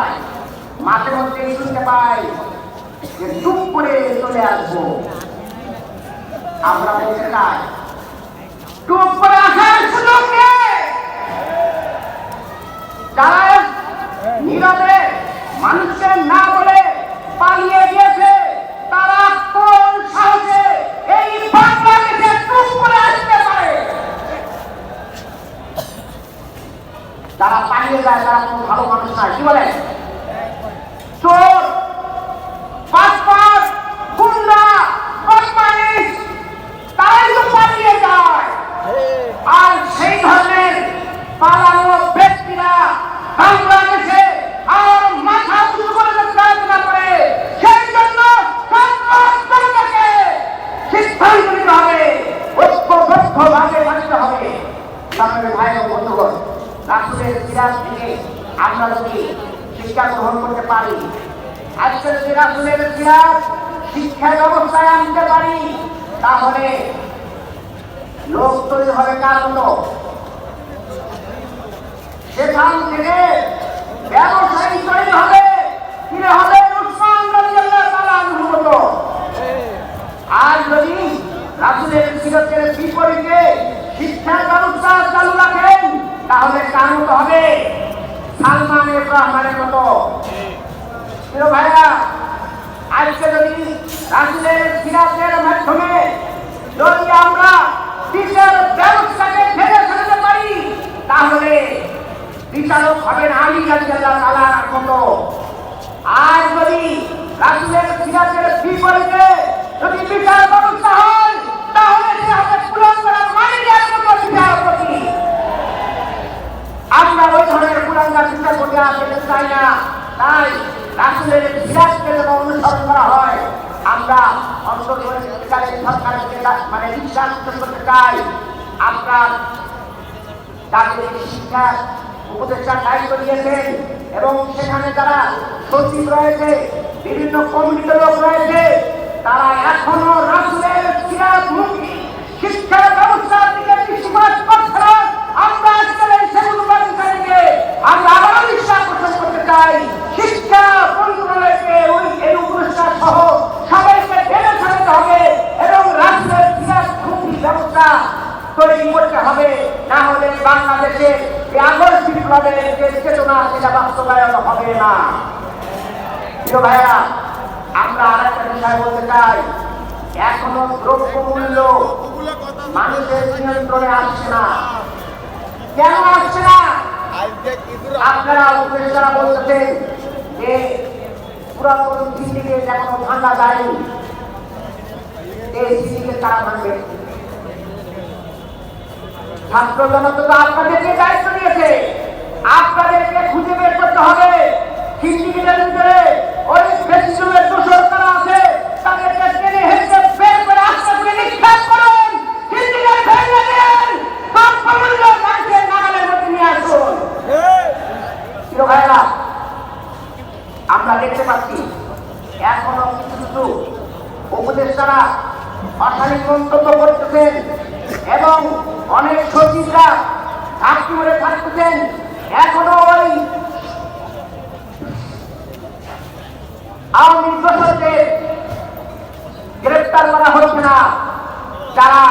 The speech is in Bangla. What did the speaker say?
পাই মাঝে মধ্যে শুনতে পাই যে চুপ করে চলে আসব। আমরা বলতে চাই, চুপ করে আসার সুযোগ নেই। যারা নীরবে মানুষকে না বলে পালিয়ে গিয়েছে তারা কোন সাহসে এই বাংলাদেশে চুপ করে আসতে পারে যারা পালিয়ে যায় তারা কোনো ভালো কি বলেন? চোর পাসপাস গুন্ডা, বদমাইশ, তারাই তো পালিয়ে যায়। আর সেই আর মাথা উঁচু করে কাজ না করে, সেই জন্য সিদ্ধান্ত নিতে হবে। ঐক্যবদ্ধ ভাবে বাঁচতে হবে ভাই বন্ধুগণ, রাসুলের সিরাজ থেকে আমরা যদি শিক্ষা গ্রহণ করতে পারি, আজকের যে রাসুলের সিরাজ শিক্ষা ব্যবস্থায় আনতে পারি, তাহলে লোক তৈরি হবে কার মতো? সেখান থেকে ব্যবসায়ী তৈরি হবে, ফিরে হবে আর যদি রাসূলের সিরাতের বিপরীতে শিক্ষা ব্যবস্থা চালু রাখেন, তাহলে মতো হবে? আজকে যদি রাসূলের সিরাতের মাধ্যমে যদি আমরা বিচার ব্যবস্থাকে ফেলে ফেলতে পারি, তাহলে বিচারক হবেন আলী মতো। আর যদি রাসূলের সিরাতের বিপরীতে যদি বিচার ব্যবস্থা হয় তাহলে সে হবে কুলাঙ্গার মালিকের মতো বিচারপতি আমরা ওই ধরনের কুলাঙ্গার বিচার করতে আসতে চাই না তাই রাসূলের সিরাজকে যেন অনুসরণ করা হয় আমরা বিশ্বাস চাই আমরা তাদের শিক্ষা, উপদেষ্টা দায়িত্ব দিয়েছেন এবং সেখানে যারা সচিব রয়েছে, বিভিন্ন রয়েছে, তারা এখনও রাসুলের সিরাজ ব্যবস্থার দিকে দৃষ্টিপাত করছে না। আমরা আজকের এই সেগুলো বাড়িতে আমরা আবারও বিশ্বাস পোষণ করতে চাই শিক্ষা মন্ত্রণালয়কে ওই এই উপদেষ্টা সহ সবাইকে ঢেলে ফেলতে হবে এবং রাষ্ট্রের সিরাজ মুখী ব্যবস্থা তৈরি করতে হবে না হলে বাংলাদেশে এই বিপ্লবের যে চেতনা সেটা বাস্তবায়ন হবে না। প্রিয় ভাইরা আমরা আর একটা বিষয় বলতে চাই। এখনও দ্রব্য মূল্য মানুষের নিয়ন্ত্রণে আসছে না। কেন আসছে না? আপনারা উপদেষ্টারা বলতেছেন যে পুরাতন দিল্লিকে এখনও ভাঙা যায়নি। এই দিল্লিকে তারা ভাঙবে। ছাত্র জনতা তো আপনাদেরকে দায়িত্ব দিয়েছে। ভাইরা, আমরা দেখতে পাচ্ছি, এখনও কিন্তু উপদেষ্টারা অর্থনীতি মন্তব্য করতেছেন এবং অনেক সচিবরা ঘাটতি করে থাকতেছেন এখনও ওই আওয়ামী দোষীদের গ্রেপ্তার করা হচ্ছে না। যারা